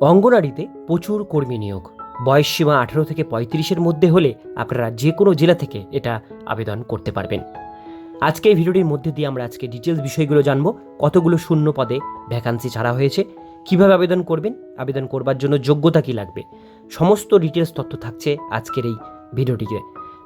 অঙ্গনারীতে প্রচুর কর্মী নিয়োগ। বয়স সীমা আঠারো থেকে পঁয়ত্রিশের মধ্যে হলে আপনারা যে কোনো জেলা থেকে এটা আবেদন করতে পারবেন। আজকে এই ভিডিওটির মধ্যে দিয়ে আমরা আজকে ডিটেলস বিষয়গুলো জানব, কতগুলো শূন্য পদে ভ্যাকান্সি ছাড়া হয়েছে, কীভাবে আবেদন করবেন, আবেদন করবার জন্য যোগ্যতা কি লাগবে, সমস্ত ডিটেলস তথ্য থাকছে আজকের এই ভিডিওটিতে।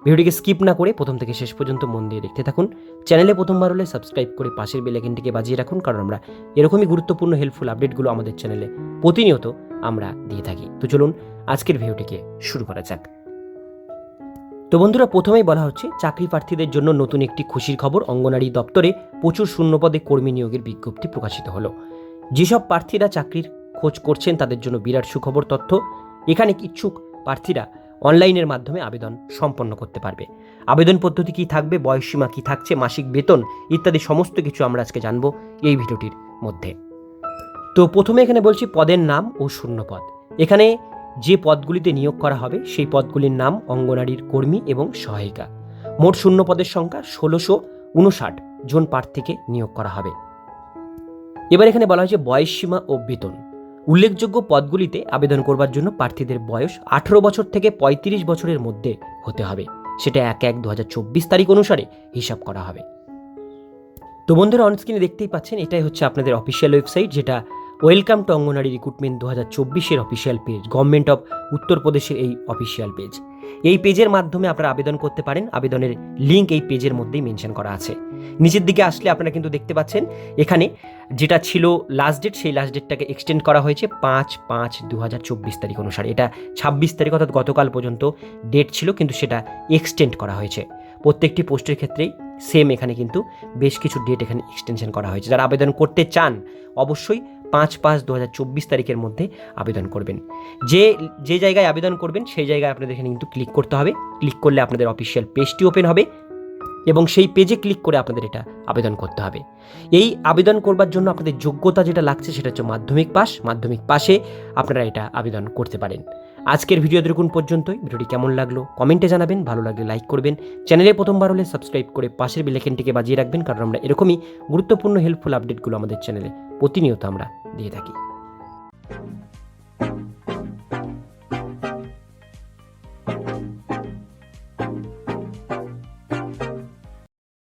ভিডিওটিকে স্কিপ না করে প্রথম থেকে শেষ পর্যন্ত মন দিয়ে দেখতে থাকুন। চ্যানেলে প্রথমবার হলে সাবস্ক্রাইব করে পাশের বেলাইকনটিকে বাজিয়ে রাখুন, কারণ আমরা এরকমই গুরুত্বপূর্ণ হেল্পফুল আপডেটগুলো আমাদের চ্যানেলে প্রতিনিয়ত আমরা দিয়ে থাকি। তো চলুন আজকের ভিডিওটিকে শুরু করা যাক। তো বন্ধুরা, প্রথমেই বলা হচ্ছে, চাকরি প্রার্থীদের জন্য নতুন একটি খুশির খবর। অঙ্গনারী দপ্তরে প্রচুর শূন্যপদে কর্মী নিয়োগের বিজ্ঞপ্তি প্রকাশিত হলো। যেসব প্রার্থীরা চাকরির খোঁজ করছেন, তাদের জন্য বিরাট সুখবর তথ্য। এখানে ইচ্ছুক প্রার্থীরা অনলাইনের মাধ্যমে আবেদন সম্পন্ন করতে পারবে। আবেদন পদ্ধতি কী থাকবে, বয়সসীমা কী থাকছে, মাসিক বেতন ইত্যাদি সমস্ত কিছু আমরা আজকে জানব এই ভিডিওটির মধ্যে। তো প্রথমে এখানে বলছি পদের নাম ও শূন্যপদ। এখানে যে পদগুলিতে নিয়োগ করা হবে, সেই পদগুলির নাম অঙ্গনারীর কর্মী এবং সহায়িকা। মোট শূন্য পদের সংখ্যা ষোলোশো উনষাট জন প্রার্থীকে নিয়োগ করা হবে। এবার এখানে বলা হয়েছে বয়সসীমা ও বেতন। উল্লেখযোগ্য পদগুলিতে আবেদন করবার জন্য প্রার্থীদের বয়স আঠেরো বছর থেকে ৩৫ বছরের মধ্যে হতে হবে। সেটা এক এক দু তারিখ অনুসারে হিসাব করা হবে। তো বন্ধুরা অনস্ক্রিনে দেখতেই পাচ্ছেন, এটাই হচ্ছে আপনাদের অফিসিয়াল ওয়েবসাইট যেটা ওয়েলকাম টু অঙ্গনারী রিক্রুটমেন্ট দু হাজার চব্বিশের অফিসিয়াল পেজ গভর্নমেন্ট অফ উত্তরপ্রদেশের এই অফিসিয়াল পেজ এই পেজের মাধ্যমে আপনারা আবেদন করতে পারেন, আবেদনের লিঙ্ক এই পেজের মধ্যেই মেনশন করা আছে। নিচের দিকে আসলে আপনারা কিন্তু দেখতে পাচ্ছেন, এখানে যেটা ছিল লাস্ট ডেট সেই লাস্ট ডেটটাকে এক্সটেন্ড করা হয়েছে পাঁচ পাঁচ দু হাজার চব্বিশ তারিখ অনুসারে। এটা ছাব্বিশ তারিখ অর্থাৎ গতকাল পর্যন্ত ডেট ছিল, কিন্তু সেটা এক্সটেন্ড করা হয়েছে। প্রত্যেকটি পোস্টের ক্ষেত্রেই সেম এখানে কিন্তু বেশ কিছু ডেট এখানে এক্সটেনশন করা হয়েছে। যারা আবেদন করতে চান, অবশ্যই পাঁচ পাঁচ দু হাজার চব্বিশ তারিখের মধ্যে আবেদন করবেন। যে যে জায়গায় আবেদন করবেন, সেই জায়গায় আপনাদের এখানে কিন্তু ক্লিক করতে হবে। ক্লিক করলে আপনাদের অফিসিয়াল পেজটি ওপেন হবে এবং সেই পেজে ক্লিক করে আপনাদের এটা আবেদন করতে হবে। এই আবেদন করবার জন্য আপনাদের যোগ্যতা যেটা লাগছে সেটা হচ্ছে মাধ্যমিক পাস মাধ্যমিক পাশে আপনারা এটা আবেদন করতে পারেন। আজকের ভিডিও দেখুন পর্যন্তই। ভিডিওটি কেমন লাগল কমেন্টে জানাবেন, ভালো লাগলে লাইক করবেন। চ্যানেলে প্রথমবার হলে সাবস্ক্রাইব করে পাশের বিলেকেনটিকে বাজিয়ে রাখবেন, কারণ আমরা এরকমই গুরুত্বপূর্ণ হেল্পফুল আপডেটগুলো আমাদের চ্যানেলে প্রতিনিয়ত আমরা দিয়ে থাকি।